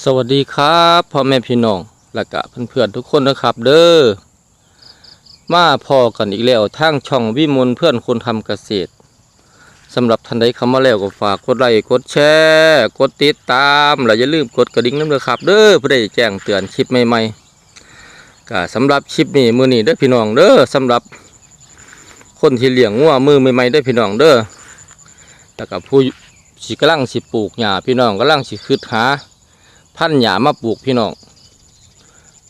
สวัสดีครับพ่อแม่พี่น้องและกะเพื่อนๆทุกคนนะครับ เด้อมาพอกันอีกแล้วทางช่องวิมลเพื่อนคนทำเกษตรสำหรับท่านใดเข้ามาแล้วก็ฝากกดไลค์กดแชร์กดติดตามและอย่าลืมกดกระดิ่งน้ำเด้อครับ เด้อเพื่อได้แจ้งเตือนคลิปใหม่ๆก็สำหรับคลิปนี้มือนี้เด้อพี่น้องเด้อสำหรับ คนที่เลี้ยงงัวมือใหม่ๆเด้อพี่น้องเด้อแล้วก็ผู้สิกำลังสิปลูกหญ้าพี่น้องกำลังสิคืดหา พันหญ้ามาปลูกพี่น้อง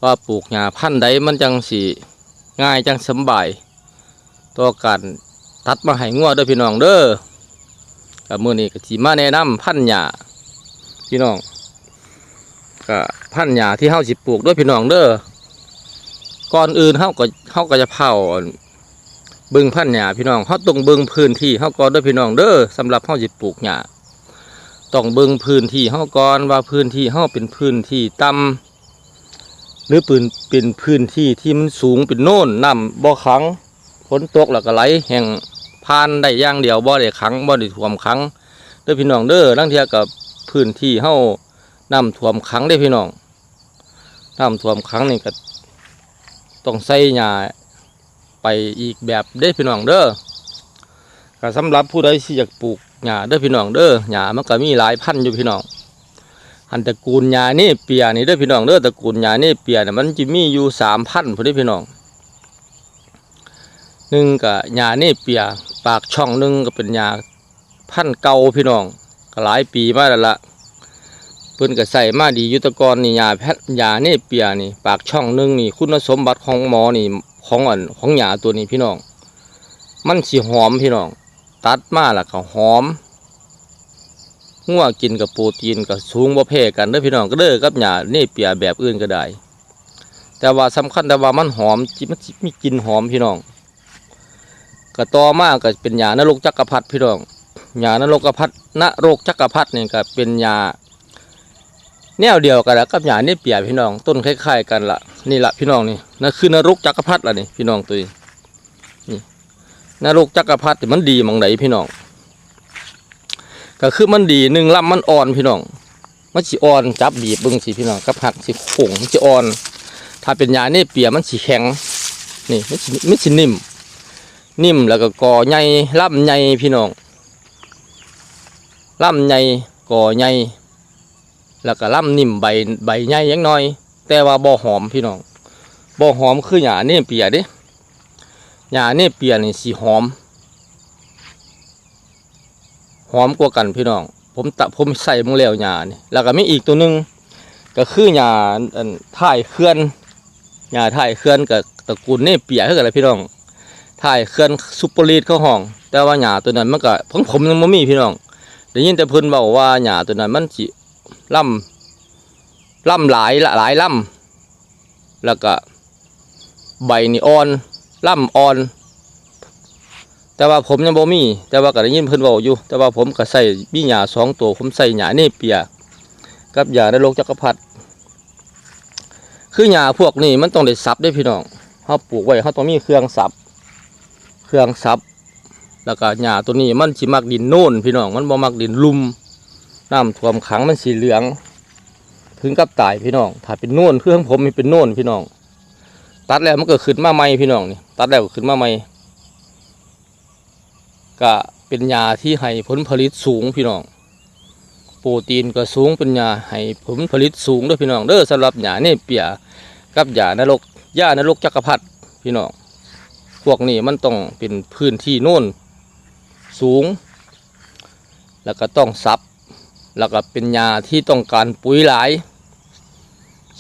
ว่าปลูกหญ้าพันใดมันจังสีง่ายจังสบายต่อการตัดมาให้งัวเด้อพี่น้องเด้อกับมือนี้ก็สีมาแนะนำพันหญ้าพี่น้องก็พันหญ้าที่เฮาสิปลูกด้วยพี่น้องเด้อก่อนอื่นเฮาก็เฮาก็จะเผาบิ่งพันหญ้าพี่น้องเฮาต้องบิ่งพื้นที่เฮาก่อนด้อพี่น้องเด้อสำหรับเฮาสิปลูกหญ้า ต้องเบิ่งพื้นที่เฮาก่อนว่าพื้นที่เฮาเป็นพื้นที่ต่ำหรือปืนเป็นพื้นที่ที่มันสูงเป็นโน่นน้ำบ่อขังฝนตกแล้วก็ไหลแห่งผ่านได้ย่างเดียวบ่อได้ขังบ่อได้ท่วมขังเด้อพี่น้องเด้อลังเทียกับพื้นที่เฮาน้ำท่วมขังได้พี่น้องน้ำท่วมขังนี่ก็ต้องใส่หญ้าไปอีกแบบเด้พี่น้องเด้อก็สำหรับผู้ใดที่อยากปลูก หญ้าเด้อพี่น้องเด้อหญ้ามันก็มีหลายพันอยู่พี่น้องอันตระกูลหญ้านี่เปียนี่เด้อพี่น้องเด้อตระกูลหญ้านี่เปียเนี่ยมันจะมีอยู่สามพันพุ่นเด้อพี่น้องหนึ่งก็หญ้านี่เปียปากช่องหนึ่งก็เป็นหญ้าพันเก่าพี่น้องก็หลายปีมาแล้วละเพิ่นก็ใส่มาดียุตะกรนี่หญ้าแพทหญ้านี่เปียนี่ ปากช่องหนึ่งนี่ คุณสมบัติของหมอนี่ของอันของหญ้าตัวนี้พี่น้อง มันสีหอมพี่น้อง ตัดมาแล้วก็หอมงัวกินกับโปรตีนกับสูงบ่แพ้กันเด้อพี่น้องก็เด้อกับหญ้านี่เปียแบบอื่นก็ได้ แต่ว่าสำคัญแต่ว่ามันหอมจิมันสิมีกลิ่นหอมพี่น้องก็ต่อมากก็เป็นหญ้านรกจักรพรรดิพี่น้องหญ้านรกจักรพรรดินรกจักรพรรดินี่ก็เป็นหญ้าแนวเดียวกันแล้วกับหญ้านี่เปียพี่น้องต้นคล้ายๆกันละนี่ละพี่น้องนี่นั่นคือนรกจักรพรรดิละนี่พี่น้องตัวนี้ นรกจักรพรรดิมันดีมองไหนพี่น้องก็คือมันดีหนึ่งลำมันอ่อนพี่น้องมันสิอ่อนจับบีบเบิ้งสิพี่น้องกับหักสิโขงมันสิอ่อน ถ้าเป็นยาเนี่ยเปียมันสิแข็งนี่มันสิมันสินิ่ม นิ่มแล้วก็ก่อใหญ่ลำใหญ่พี่น้องลำใหญ่ก่อใหญ่แล้วก็ลำนิ่มใบใบใหญ่ยังน้อย แต่ว่าบ่หอมพี่น้องบ่หอมคือหยาเนี่ยเปียเด้ หญ้าเนี่ยเปลี่ยนี่สีหอม หอมกว่ากันพี่น้อง ผมตะผมใส่มงแล้วหญ้านี่แล้วก็มีอีกตัวหนึง ก็คือหญ้าถ่ายเคลื่อนหญ้าถ่ายเคลื่อนกับตระกูลเนี่ยเปียคือกันแหละพี่น้องถ่ายเคลื่อนซุปเปอร์ลีดเข้าห้อง แต่ว่าหญ้าตัวนั้นมันก็ของผมยังไม่มีพี่น้องได้ยินแต่เพิ่นบอกว่าหญ้าตัวนั้นมันสิล่ำล่ำหลายหลายล่ำแล้วก็ใบนี่อ่อน ล่ำอ่อน แต่ว่าผมยังบ่มี แต่ว่าก็ได้ยินเพิ่นเว้าอยู่ แต่ว่าผมก็ใส่มีหญ้าสองตัวผมใส่หญ้าเนเปียกับหญ้านรกจักรพรรดิคือหญ้าพวกนี้มันต้องได้สับได้พี่น้องเฮาปลูกไว้เฮาต้องมีเครื่องสับ เครื่องสับ แล้วก็หญ้าตัวนี้มันสิมักดินโน่นพี่น้องมันบ่มักดินลุ่มน้ำท่วมขังมันสีเหลือง ถึงกับตายพี่น้อง ถ้าเป็นโน่นเครื่องผมมันเป็นโน่นพี่น้อง ตัดแล้วมันก็ขึ้นมาใหม่พี่น้องนี่ตัดแล้วก็ขึ้นมาใหม่ก็เป็นยาที่ให้ผลผลิตสูงพี่น้องโปรตีนก็สูงเป็นยาให้ผลผลิตสูงด้วยพี่น้องเด้อสำหรับยาเนี่ยเปียกับยานรกยานรกจักรพรรดิพี่น้องพวกนี้มันต้องเป็นพื้นที่โน่นสูง แล้วก็ต้องซับแล้วก็เป็นยาที่ต้องการปุ๋ยหลาย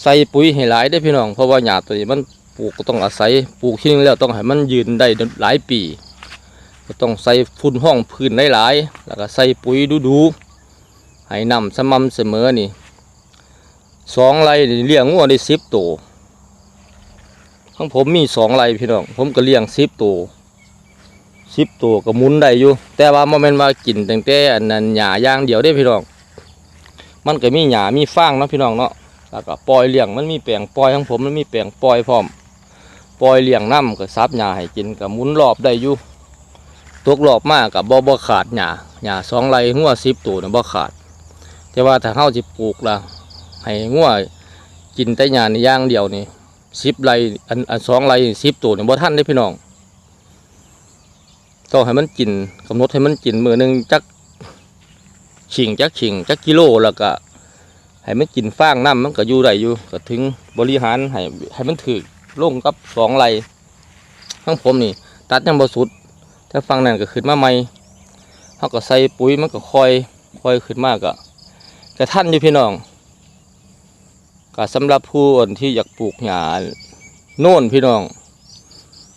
ใส่ปุ๋ยให้หลายได้พี่น้องเพราะว่าหญ้าตัวนี้มัน ปลูกก็ต้องอาศัยปลูกที่นึงแล้วต้องให้มันยืนได้หลายปี ก็ต้องใส่ฝุ่นห้องพื้นหลายๆแล้วก็ใส่ปุ๋ยดูๆให้นำสม่ำเสมอนี่สองไร่เลี้ยงงัวได้สิบตัวของผมมีสองไร่พี่น้องผมก็เลี้ยงสิบตัวสิบตัวก็มุนได้อยู่ แต่ว่าโมเมนต์มากินตั้งแต่อันนั้นหญ้าย่างเดียวได้พี่น้อง มันก็มีหญ้ามีฟางเนาะพี่น้องเนาะแล้วก็ปล่อยเลี้ยงมันมีแปลงปล่อยของผมมันมีแปลงปล่อยพร้อม ปล่อยเลี้ยงน้ำก็ซับหญ้าให้กินก็หมุนรอบได้อยู่ตกรอบมากกับบ่บ่ขาดหญ้าหญ้าสองไรหัวสิบตัวนะบ่ขาด แต่ว่าถ้าเฮาสิปลูกละให้งัวกินแต่หญ้านี่อย่างเดียวนี่10ไร่อันอันสองไร่10ตัวนี่บ่ทันเด้พี่น้องต้องให้มันกินกำหนดให้มันกินมือหนึ่งจักขิงจักขิงจักกิโลแล้วก็ให้มันกินฟางน้ำมันก็อยู่ได้อยู่ก็ถึงบริหารให้ให้มันถึก ลงกับสองไร่ทั้งผมนี่ ตัดยังบสุด ถ้าฟังนั่นก็ขึ้นมาใหม่เฮาก็ใส่ปุ๋ยมันก็คอยคอยขึ้นมากก็กระทันอยู่พี่น้องก็สำหรับผู้อ่อนที่อยากปลูกหญ้าโน่นพี่น้อง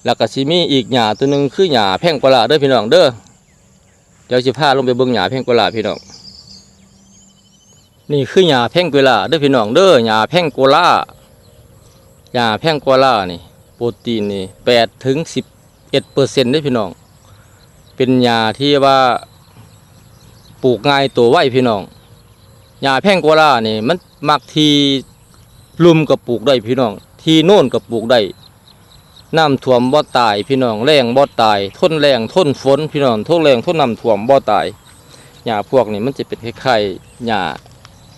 แล้วก็สิมีอีกหญ้าตัวหนึ่งคือหญ้าแพ่งกว่าลาเด้อพี่น้องเด้อเดี๋ยวสิพาลงไปเบิ่งหญ้าแพ่งกว่าลาพี่น้อง นี่คือหญ้าแพ่งกว่าลาเด้อพี่น้องเด้อหญ้าแพ่งกลา หญ้าแพงกว่าลานี่ โปรตีนนี่แปดถึงสิบเอ็ดเปอร์เซ็นต์ได้พี่น้อง เป็นยาที่ว่าปลูกง่ายตัวไวพี่น้องยาแพงกว่าล่านี่มันมักทีลุมกับปลูกได้พี่น้อง ทีโน่นกับปลูกได้น้ำท่วมบ่ตายพี่น้องแรงบ่ตายทนแรงทนฝนพี่น้องทนแรงทนน้ำท่วมบ่ตายยาพวกนี้มันจะเป็นคล้ายๆยา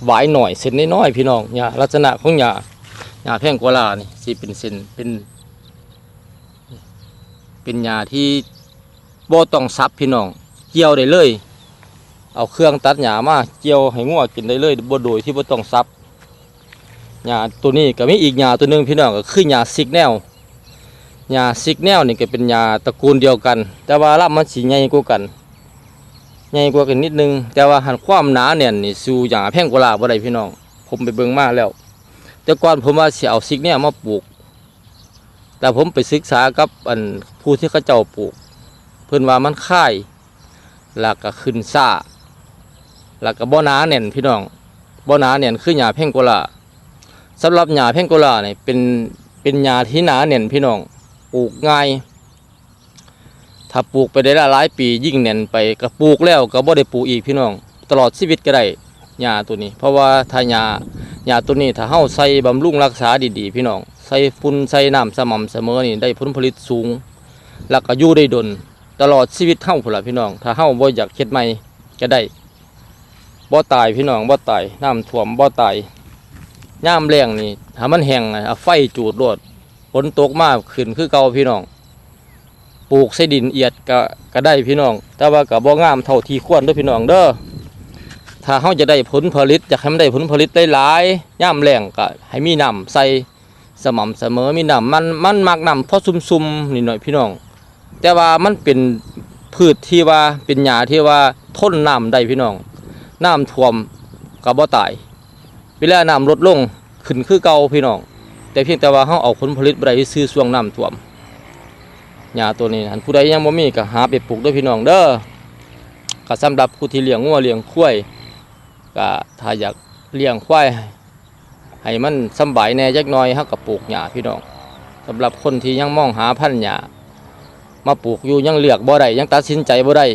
หวายหน่อยเส้นน้อยๆพี่น้องยาลักษณะของยา ยาแพ่งกว่าล่านี่สิเป็นเส้นเป็นเป็นยาที่บ่ต้องซับพี่น้องเกี่ยวได้เลย เอาเครื่องตัดหญ้ามาเกี่ยวให้งัวกินได้เลยบ่โดยที่บ่ต้องซับหญ้าตัวนี้ก็มีอีกหญ้าตัวหนึงพี่น้องก็คือหญ้าซิกแนลหญ้าซิกแนลนี่ก็เป็นหญ้าตระกูลเดียวกัน แต่ว่าลำมันสิใหญ่กว่ากันใหญ่กว่ากันนิดนึง แต่ว่าหันความหนาแน่นนี่สู่หญ้าแพ่งกว่าลาบ่ได้พี่น้อง ผมไปเบิ่งมาแล้ว แต่ก่อนผมว่าสิเอาซิกแนลมาปลูก แต่ผมไปศึกษากับอันผู้ที่เขาเจ้าปลูก เพิ่อนว่ามันค่ายแล้วก็ขึ้นซ่าแล้วก็บ่หนาแน่นพี่น้องบ่หนาแน่นคือหญ้าเพ่งโกลาสำหรับหญ้าเพ่งโกลาเนี่ยเป็นเป็นหญ้าที่หนาแน่นพี่น้องปลูกง่ายถ้าปลูกไปได้หลายปียิ่งแน่นไปก็ปลูกแล้วก็บ่ได้ปลูกอีกพี่น้อง ตลอดชีวิตก็ได้ หญ้าตัวนี้ เพราะว่าถ้าหญ้าหญ้าตัวนี้ถ้าเฮาใส่บำรุงรักษาดีๆ พี่น้องใส่ฝุ่นใส่น้ำสม่ำเสมอนี่ได้ผลผลิตสูง แล้วก็อยู่ได้ดน ตลอดชีวิตเฮาพุ่นล่ะพี่น้อง ถ้าเฮาบ่อยากเฮ็ดใหม่ก็ได้บ่ตายพี่น้องบ่ตายน้ำท่วมบ่ตายยามแล้งนี่ถ้ามันแห้งอะเอาไฟจูดโลดฝนตกมากขึ้นคือเก่าพี่น้องปลูกใส่ดินเอียดก็ก็ได้พี่น้อง แต่ว่าก็บ่งามเท่าที่ควรด้อพี่น้องเด้อ ถ้าเฮาจะได้ผลผลิตอยากให้มันได้ผลผลิตได้หลายๆยามแล้งก็ให้มีน้ำใส่สม่ำเสมอมีน้ำมันมันมักน้ำพอซุ่มๆนิดหน่อยพี่น้อง แต่ว่ามันเป็นพืชที่ว่าเป็นหญ้าที่ว่าทนน้ำได้พี่น้องน้ำท่วมก็บ่ตายเวลาน้ำลดลงขึ้นคือเก่าพี่น้อง แต่เพียงแต่ว่าเฮาเอาผลผลิตบ่ได้ซื้อช่วงน้ำท่วมหญ้าตัวนี้อันผู้ใดยังบ่มีก็หาไปปลูกด้วยพี่น้องเด้อก็สำหรับผู้ที่เลี้ยงงัวเลี้ยงควาย ก็ถ้าอยากเลี้ยงควายให้มันสบายแน่จักหน่อยเฮาก็ปลูกหญ้าพี่น้องสำหรับคนที่ยังมองหาพันธุ์หญ้ามาปลูกอยู่ยังเลือกบ่ได้ยังตัดสินใจบ่ได้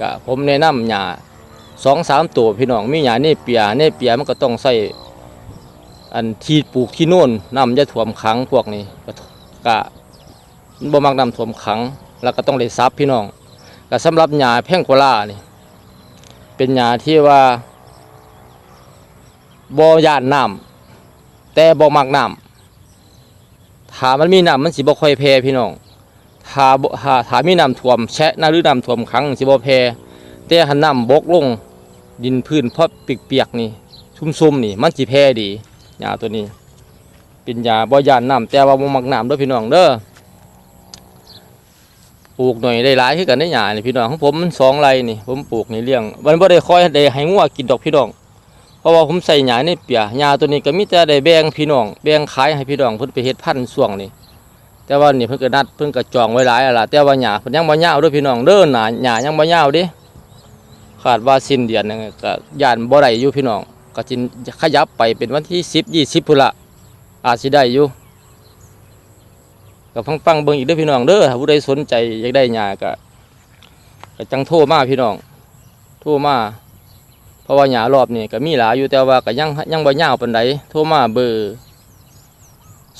ก็ผมแนะนำหญ้าสองสามตัวพี่น้องมีหญ้าเนเปียเนเปียมันก็ต้องใส่อันที่ปลูกที่โน่นน้ำจะท่วมขังพวกนี้ก็ก็มันบ่มักน้ำท่วมขัง แล้วก็ต้องได้ซับพี่น้องก็สำหรับหญ้าแพ่งโกลานี่เป็นหญ้าที่ว่า บ่ย่านน้ำแต่บ่มักน้ำถ้ามันมีน้ำมันสิบ่ค่อยแพ้พี่น้องถ้าบ่ถ้าถ้ามีน้ำท่วมแชะน้าหรือน้ำท่วมขังสิบ่แพ้แต่หันน้ำบกลงดินพื้นพอเปียกๆนี่ชุ่มๆนี่มันสิแพ้ดียาตัวนี้ เป็นยาบ่ย่านน้ำแต่ว่าบ่มักน้ำเด้อพี่น้องเด้อปลูกหน่อยได้หลายคือกันได้หยานี่พี่น้องของผมมันสองไรนี่ผมปลูกนี่เลี้ยงมันบ่ได้คอยได้ให้งัวกินดอกพี่น้อง เพราะว่าผมใส่หญ้าในเปียหญ้าตัวนี้ก็มีแต่ได้แบ่งพี่น้องแบ่งขายให้พี่น้องเพิ่นไปเฮ็ดพันธุ์ช่วงนี้แต่ว่านี่เพิ่นก็นัดเพิ่นก็จองไว้หลายล่ะแต่ว่าหญ้าเพิ่นยังบ่ยาวด้อพี่น้องเด้อหนาหญ้ายังบ่ยาวเด้คาดว่าสิ้นเดือนนึงก็ย่านบ่ได้อยู่พี่น้องก็สิขยับไปเป็นวันที่ 10 20พุ่นละอาจสิได้อยู่ก็ฟังๆเบิ่งอีกเด้อพี่น้องเด้อถ้าผู้ใดสนใจอยากได้หญ้าก็ก็จังโทรมาพี่น้องโทรมา เพราะว่าหญ้ารอบนี้ก็มีหลายอยู่แต่ว่าก็ยังยังบ่ยาวปานใดโทรมาเบอร์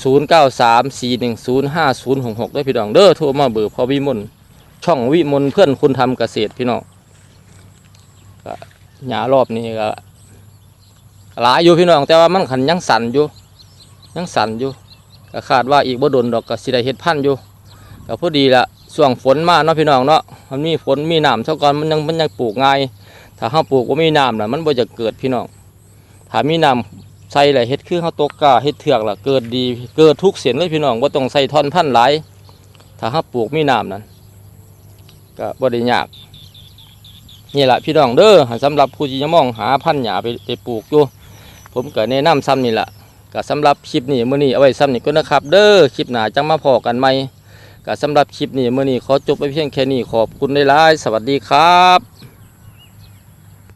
0 9 3 4 1 0 5 0 6 6ด้วยพี่น้องเด้อโทรมาเบอร์พอวิมลช่องวิมลเพื่อนคุณทำเกษตรพี่น้องก็หญ้ารอบนี้ก็หลายอยู่พี่น้องแต่ว่ามันขันยังสั่นอยู่ยังสั่นอยู่ก็คาดว่าอีกบ่โดนดอกก็สิได้เฮ็ดพันอยู่ก็พอดีละช่วงฝนมาเนาะพี่น้องเนาะมันมีฝนมีน้ำเท่าก่อนมันยังมันยังปลูกง่าย ถ้าเฮาปลูกบ่มีน้ำน่ะมันบ่จะเกิดพี่น้องถ้ามีน้ำใส่แหละเฮ็ดคือเฮาตกกาเฮ็ดเถือกล่ะเกิดดีเกิดทุกเส้นเลยพี่น้องบ่ต้องใส่ท่อนพันหลายถ้าเฮาปลูกมีน้ำนั่นก็บ่ได้ยากนี่แหละพี่น้องเด้อสำหรับผู้ที่จะมองหาพันธุ์หญ้าไปไปปลูกอยู่ผมก็แนะนำซ้ำนี่แหละก็สำหรับคลิปนี้มื้อนี้เอาไว้ซ้ำนี่ก็นะครับ เด้อคลิปหน้าจังมาพอกันใหม่ก็สำหรับคลิปนี้มื้อนี้ขอจบไปเพียงแค่นี้ขอบคุณได้หลายสวัสดีครับ